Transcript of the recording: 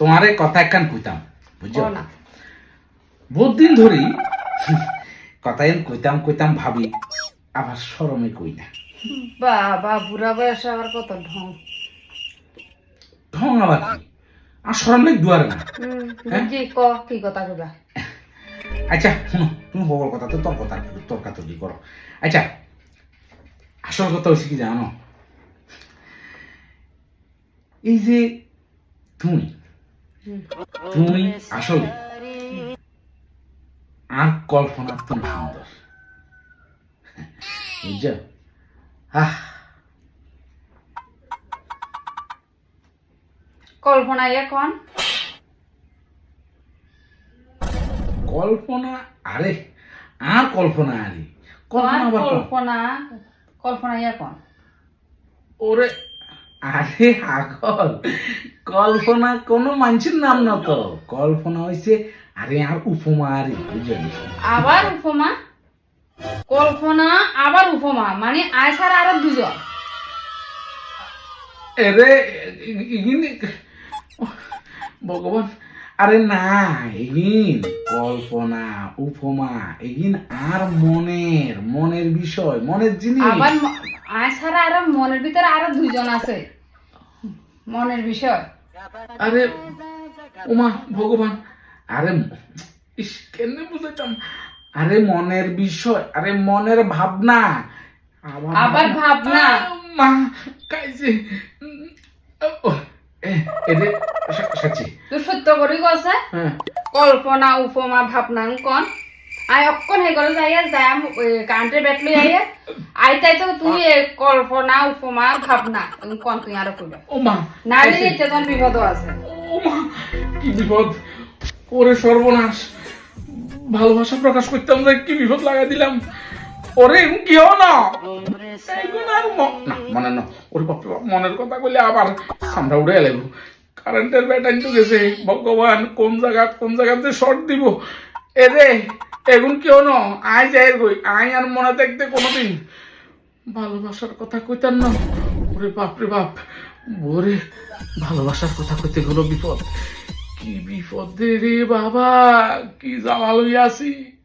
তোমারে কথা একখান কইতাম বুঝছ? না বহুত দিন ধরেই কথা এন কইতাম কইতাম ভাবি আবার সরমে কই না। বাবা বুড়া বয়সে আবার কত ঢং। ঢং আবার আর সরম লাগে দুয়ারে না। হুম, হ্যাঁ? ক কি কথা কইবা? আচ্ছা শুনো তুমি বড় কথা তো তোর কথা তর্কাতর্কি করো। আচ্ছা আসল কথা হচ্ছে কি জানো? এই যে তুমি। তুমি আসলে আর কল্পনা তুমি সুন্দর। বুঝছ? আহ। কল্পনা এখন? কল্পনা? আরে আর কল্পনা আরে। কল্পনা কল্পনা কল্পনা এখন? ওরে আরে আগল কল্পনা কোনো মানুষের নাম না তো। কল্পনা হইছে আরে আর উপমা আরে বুঝলি আবার উপমা? কল্পনা আবার উপমা মানে আয় ছাড়া আরও দুজন। এরে ভগবান আরে না এগিন কল্পনা উপমা এগিন আর মনের মনের বিষয় মনের জিনিস। আবার ম- ছাড়া আরও মনের ভিতরে আরও দুজন আছে। মনের বিষয়। আরে উমা ভগবান আরে ইস কেন বুঝাইতাম? আরে মনের বিষয় আরে মনের ভাবনা। আবার ভাবনা? মা কাইছে এরে সা- তুই সত্য করি কছে হ্যাঁ? কল্পনা উপমা ভাবনা কোন আই অক্ষণ হে করে যাইয়া যাই কারেন্টের ব্যাট লই আইয়া। আই তাই তো তুই কল্পনা উপমা ভাবনা কোন তুই আরও কইবা? ও মা না কাইছে। বিপদ আছে। ও মা কি বিপদ? ওরে সর্বনাশ। ভালোবাসা প্রকাশ করতাম যে কি বিপদ দিলাম। ওরে না? না মনে না। ওরে বাপ, মনের কথা বলে আবার সামরা উড়ে এলাম কারেন্টের ব্যাটাইন তো গেছে। ভগবান কোন জায়গা কোন জায়গাতে শর্ট দিব। এ রে এগুন কি হনো আই যাই গই। আই আর মনে দেখতে কোনোদিন ভালোবাসার কথা কইতাম না? ওরে বাপরে বাপ। ওরে, ভালোবাসার কথা কইতে গেল বিপদ। কি বিপদে রে বাবা? কি জামাল হইয়াছি আছি।